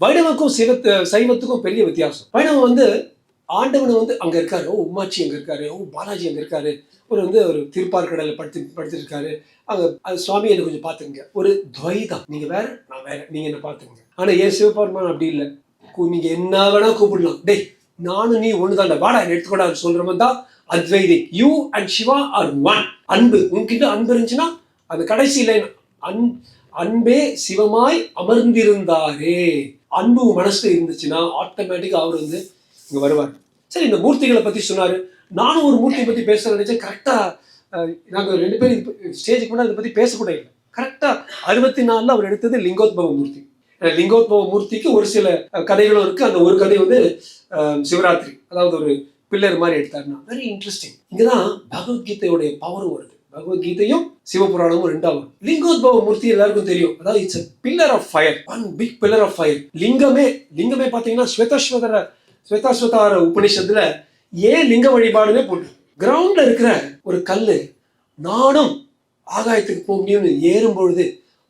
வைணவக்கும் சிவத்து சைவத்துக்கும் பெரிய வித்தியாசம். வைணவம் வந்து ஆண்டவனை வந்து அங்கே இருக்காரு. ஓ உமாச்சி அங்கே இருக்காரு. ஓ பாலாஜி அங்கே இருக்காரு. ஒரு வந்து ஒரு திருப்பார்கடல படுத்து படுத்திருக்காரு. அங்கே அது சுவாமி என்ன கொஞ்சம் பார்த்துங்க ஒரு துவைதம். நீங்கள் வேற நான் வேற. நீங்கள் என்ன பார்த்துங்க ஆனால் ஏன் சிவபெருமான் அப்படி இல்லை? நீங்கள் என்ன வேணா கூப்பிடலாம். டேய் நானும் நீ ஒண்ணுதான் வாடா எடுத்துக்கூடா சொல்கிறவன் தான் அத்வைதி. You and Shiva are one அன்பு. உன்கிட்ட அன்பு இருந்துச்சுன்னா அது கடைசி லைன் அன் அன்பே சிவமாய் அமர்ந்திருந்தாரே. அன்பு மனசு இருந்துச்சுன்னா ஆட்டோமேட்டிக்காக அவர் வந்து இங்கே வருவார். சரி இந்த மூர்த்திகளை பற்றி சொன்னார். நானும் ஒரு மூர்த்தியை பற்றி பேச நினைச்சேன். கரெக்டாக நாங்கள் ரெண்டு பேரும் ஸ்டேஜுக்கு முன்னாடி இதை பற்றி பேசக்கூட இல்லை. கரெக்டாக அறுபத்தி நாலில் அவர் எடுத்தது லிங்கோத்பவ மூர்த்தி. லிங்கோத்பவ மூர்த்திக்கு ஒரு சில கதைகளும் இருக்குது அந்த ஒரு கதை வந்து சிவராத்திரி அதாவது ஒரு பில்லர் மாதிரி எடுத்தாருன்னா. வெரி இன்ட்ரெஸ்டிங் இங்கே தான் பகவத்கீதையுடைய பவரும் வருது. பகவத்கீதையும் சிவபுராணமும் ரெண்டாகும் லிங்கோத்பவ மூர்த்தி எல்லாருக்கும் தெரியும். அதாவது it's pillar of fire one big pillar of fire லிங்கமே லிங்கமே பார்த்தீங்கன்னா ஸ்வேதஸ்வதர ஸ்வேதாஸ்வதார உபநிஷத்துல ஏன் லிங்க வழிபாடுமே போட்டு. கிரவுண்ட்ல இருக்கிற ஒரு கல் நானும் ஆகாயத்துக்கு போக முடியும்னு ஏறும் பொழுது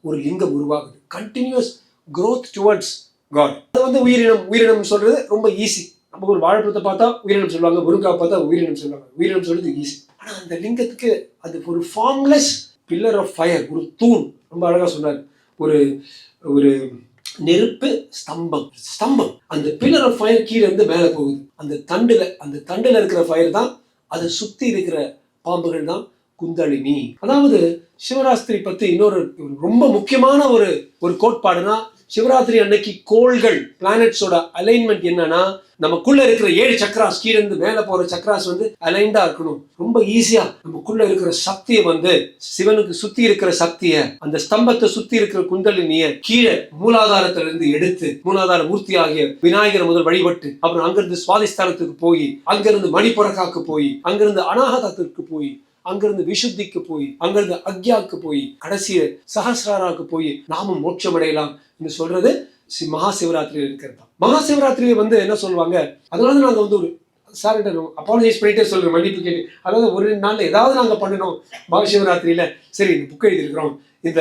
ஒரு லிங்கம் உருவாகுது. கண்டினியூஸ் க்ரோத் டுவர்ட்ஸ் காட் அது வந்து உயிரினம் உயிரினம் சொல்றது ரொம்ப ஈஸி நம்ம ஒரு வாழைப்பழத்தை பார்த்தா உயிரினம் சொல்லுவாங்க முருங்காய் பார்த்தா உயிரினம் சொல்லுவாங்க. உயிரினம் சொல்றது ஈஸி ஆனா அந்த லிங்கத்துக்கு அது ஒரு ஃபார்ம்லெஸ் பில்லர் ஆஃப் ஃபயர் ஒரு தூண். ரொம்ப அழகா சொன்னார். ஒரு ஒரு நெருப்பு ஸ்தம்பம் ஸ்தம்பம். அந்த பில்லர் ஆஃப் ஃபயர் கீழே இருந்து மேலே போகுது. அந்த தண்டுல அந்த தண்டுல இருக்கிற ஃபயர் தான் அதை சுத்தி இருக்கிற பாம்புகள் தான் குந்தளினி அதாவது சிவராஸ்திரி பத்தி இன்னொரு ரொம்ப முக்கியமான ஒரு ஒரு கோட்பாடுனா சிவராத்திரி அன்னைக்கு கோள்கள் பிளானட்ஸோட அலைன்மெண்ட் என்னன்னா நமக்குள்ள இருக்கிற ஏழு சக்கராஸ் கீழே இருந்து மேல போற சக்கராஸ் வந்து அலைண்டா இருக்கணும். ரொம்ப ஈஸியா நமக்குள்ள இருக்கிற சக்தியை வந்து சிவனுக்கு சுத்தி இருக்கிற சக்தியை அந்த ஸ்தம்பத்தை சுத்தி இருக்கிற குந்தலினிய கீழே மூலாதாரத்துல இருந்து எடுத்து மூலாதார மூர்த்தி ஆகிய விநாயகர் முதல் வழிபட்டு அப்புறம் அங்கிருந்து சுவாதிஸ்தானத்துக்கு போய் அங்கிருந்து மணிப்புறக்காக்கு போய் அங்கிருந்து அனாகதத்திற்கு போய் அங்கிருந்து விசுத்திக்கு போய் அங்கிருந்து அக்யாக்கு போய் கடைசிய சஹசிராராக்கு போய் நாமும் மோட்சம் அடையலாம் என்று சொல்றது மகா சிவராத்திரியில் இருக்கிறது தான் மகா சிவராத்திரியில வந்து என்ன சொல்லுவாங்க? அதனால நாங்க வந்து ஒரு சார் அப்பாலஜைஸ் பண்ணிட்டே சொல்றேன் மன்னிப்பு கேட்டு. அதாவது ஒரு ரெண்டு நாள்ல ஏதாவது நாங்க பண்ணணும் மகா சிவராத்திரியில சரி இந்த புக் எழுதியிருக்கிறோம். இந்த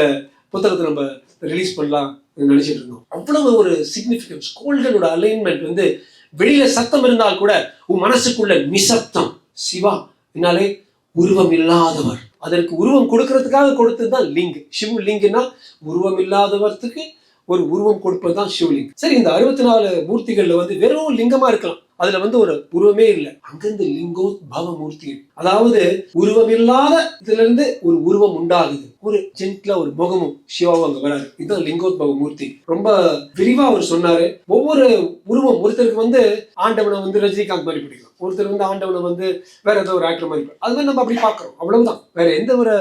புத்தகத்தை நம்ம ரிலீஸ் பண்ணலாம் நினைச்சிட்டு இருந்தோம். அவ்வளவு ஒரு சிக்னிஃபிகன்ஸ் கோள்களோட அலைன்மெண்ட் வந்து வெளியில சத்தம் இருந்தால் கூட உன் மனசுக்குள்ள நிசப்தம். சிவா என்னாலே உருவம் இல்லாதவர் அதற்கு உருவம் கொடுக்கறதுக்காக கொடுத்தது தான் லிங்க் ஷிவ் லிங்க்னா உருவம் இல்லாதவர்த்துக்கு ஒரு உருவம் கொடுப்பது தான் சிவலிங் சரி இந்த அறுபத்தி நாலு மூர்த்திகளில் வந்து வெறும் லிங்கமாக இருக்கலாம். அதுல வந்து ஒரு உருவமே இல்லை. அங்கிருந்து லிங்கோ பவ மூர்த்தி அதாவது உருவம் இல்லாத இதுல இருந்து ஒரு உருவம் உண்டாகுது. ஒரு ஜென்ட்ல ஒரு முகமும் சிவாவும் அங்க வராரு. இதுதான் லிங்கோத்பவ மூர்த்தி ரொம்ப விரிவா அவர் சொன்னாரு. ஒவ்வொரு உருவம் ஒருத்தருக்கு வந்து ஆண்டவனை வந்து ரஜினிகாந்த் மாதிரி பிடிக்கும். ஒருத்தர் வந்து ஆண்டவனை வந்து வேற ஏதோ ஒரு ஆக்டர் மாதிரி அது மாதிரி நம்ம அப்படி பாக்குறோம் அவ்வளவுதான். வேற எந்த ஒரு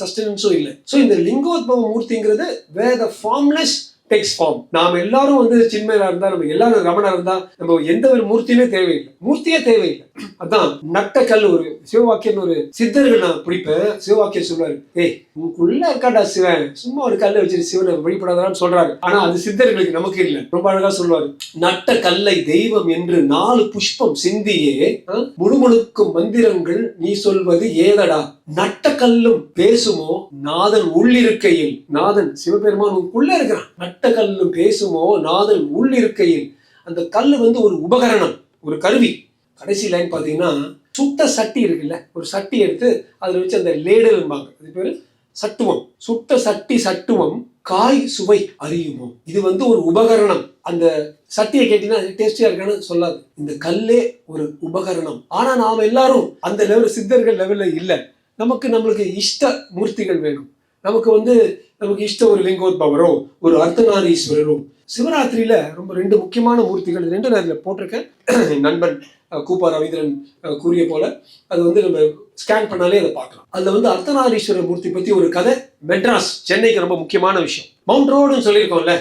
சஸ்டனன்ஸும் இல்லை. ஸோ இந்த லிங்கோத்பவ மூர்த்திங்கிறது வேற ஃபார்ம்லெஸ் டெக்ஸ் ஃபார்ம் நாம எல்லாரும் வந்து சின்மையா இருந்தா நம்ம எல்லாரும் ரமணா இருந்தா நம்ம எந்த ஒரு மூர்த்தியுமே தேவையில்லை. மூர்த்தியே தேவையில்லை. அதான் நட்ட கல் ஒரு சிவவாக்கியன் ஒரு சித்தர்கள் நான் பிடிப்பேன். சிவவாக்கியம் சொல்லுவாரு ஏய் உனக்குள்ள இருக்காடா சிவன். சும்மா ஒரு கல்லை வச்சுட்டு சிவனை வழிபடாதான்னு சொல்றாரு. ஆனா அது சித்தர்களுக்கு நமக்கு இல்லை. ரொம்ப அழகா சொல்லுவாரு நட்ட கல்லை தெய்வம் என்று நாலு புஷ்பம் சிந்தியே முழுமுழுக்கும் மந்திரங்கள் நீ சொல்வது ஏதடா? நட்ட கல்லும் பேசுமோ? நாதன் உள்ளிருக்கையில். நாதன் சிவபெருமான் உனக்குள்ள இருக்கிறான். நட்டக்கல்லும் பேசுமோ? நாதன் உள்ளிருக்கையில். அந்த கல் வந்து ஒரு உபகரணம் ஒரு கருவி. கடைசி லைன் பார்த்தீங்கன்னா சுட்ட சட்டி இருக்குல்ல ஒரு சட்டி எடுத்து அதில் வச்சு அந்த லேடல்பாங்க அது பேர் சட்டுவம். சுட்ட சட்டி சட்டுவம் காய் சுவை அறியுமோ? இது வந்து ஒரு உபகரணம். அந்த சட்டியை கேட்டீங்கன்னா டேஸ்டியா இருக்கான்னு சொல்லாது. இந்த கல்லே ஒரு உபகரணம். ஆனா நாம எல்லாரும் அந்த லெவல் சித்தர்கள் லெவல்ல இல்லை. நமக்கு நம்மளுக்கு இஷ்ட மூர்த்திகள் வேணும். நமக்கு வந்து நமக்கு இஷ்ட ஒரு லிங்கோத்பவரோ ஒரு அர்த்தநாரீஸ்வரரோ. சிவராத்திரியில ரொம்ப ரெண்டு முக்கியமான மூர்த்திகள் ரெண்டு நான் போட்டிருக்கேன். நண்பன் கூப்பா ரவீந்திரன் கூறிய போல அது வந்து நம்ம ஸ்கேன் பண்ணாலே அதை பார்க்கலாம். அதுல வந்து அர்த்தநாரீஸ்வரர் மூர்த்தி பத்தி ஒரு கதை மெட்ராஸ் சென்னைக்கு ரொம்ப முக்கியமான விஷயம். மவுண்ட் ரோடுன்னு சொல்லியிருக்கோம்ல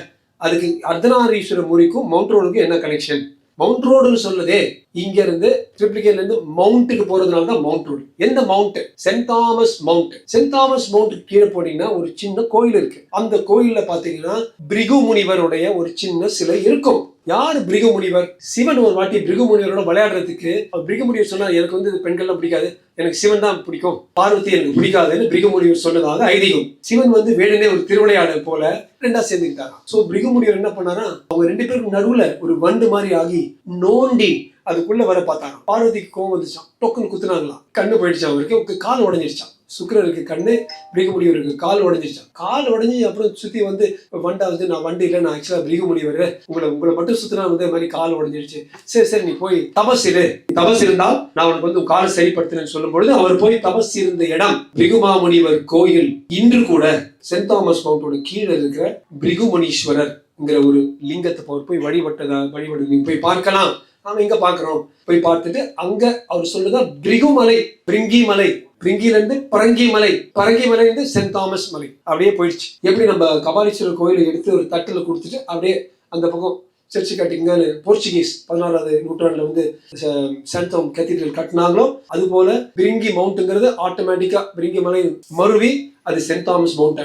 அதுக்கு அர்த்தநாரீஸ்வரர் மூரிக்கும் மவுண்ட் ரோடுக்கும் என்ன கனெக்ஷன் மவுண்ட் ரோடுன்னு சொல்லுதே இங்க இருந்து ட்ரிப்ளிகேட்ல இருந்து மவுண்ட்டுக்கு போறதுனால தான் மவுண்ட் ரோடு எந்த mount saint Thomas mount saint Thomas mount கீழே போனீங்கன்னா ஒரு சின்ன கோயில் இருக்கு. அந்த கோயில்ல பாத்தீங்கன்னா பிரிகு முனிவருடைய ஒரு சின்ன சிலை இருக்கும். யார் பிரிகு முனிவர் சிவன் ஒரு வாட்டி பிரிகு முனிவரோட விளையாடுறதுக்கு அவர் பிரிகு முனிவர் எனக்கு வந்து பெண்கள்லாம் பிடிக்காது. எனக்கு சிவன் தான் பிடிக்கும். பார்வதி எனக்கு பிடிக்காதுன்னு பிரிகு முனிவர் சொன்னதாக ஐதீகம். சிவன் வந்து வேணுனே ஒரு திருவிளையாடல் போல ரெண்டா சேர்ந்துக்கிட்டாராம். சோ பிரிகு முனிவர் என்ன பண்ணாரா அவங்க ரெண்டு பேருக்கும் நடுவுல ஒரு வண்டு மாதிரி ஆகி நோண்டி அதுக்குள்ள வர பார்த்தாராம். பார்வதிக்கு கோவம் வந்துச்சான் டொக்குன்னு குத்துனாங்களாம். கண்ணு போயிடுச்சு அவருக்கு. கால் உடஞ்சிருச்சான் சுக்கிரருக்கு கண்ணு பிரிக்க முடியவருக்கு கால் உடஞ்சிருச்சான் கால் உடஞ்சி அப்புறம் சுத்தி வந்து வண்டா வந்து நான் வண்டி இல்லை நான் ஆக்சுவலா பிரிக்க முடியவர் உங்களை உங்களை மட்டும் சுத்தினா வந்து இந்த மாதிரி கால் உடஞ்சிருச்சு. சரி சரி நீ போய் தபஸ் இரு. தபஸ் இருந்தால் நான் உனக்கு வந்து உன் காலை சரிப்படுத்தினேன்னு சொல்லும் பொழுது அவர் போய் தபஸ் இருந்த இடம் பிரிகுமாமுனிவர் கோயில். இன்று கூட சென்ட் தாமஸ் மவுண்டோட கீழே இருக்கிற பிரிகுமணீஸ்வரர்ங்கிற ஒரு லிங்கத்தை போய் வழிபட்டதா வழிபடு நீங்க போய் பார்க்கலாம். நாம எங்க பாக்குறோம்? போய் பார்த்துட்டு அங்க அவர் சொல்லுதா பிரிகுமலை பிரிங்கி மலை. பிரிங்கிலிருந்து பரங்கி மலை. பரங்கி மலைந்து சென்ட் தாமஸ் மலை. அப்படியே போயிடுச்சு. எப்படி நம்ம கபாலீஸ்வரர் கோயிலை எடுத்து ஒரு தட்டுல கொடுத்துட்டு அப்படியே அந்த பக்கம் சர்ச்சு கட்டிங்கன்னு போர்ச்சுகீஸ் பதினாறாவது நூற்றாண்டுல வந்து சென்ட் கத்தீட்ரல் கட்டினாங்களோ அது போல பிரிங்கி மவுண்ட்ங்கிறது ஆட்டோமேட்டிக்கா பிரிங்கி மலை மருவி அது சென்ட் தாமஸ் மவுண்ட்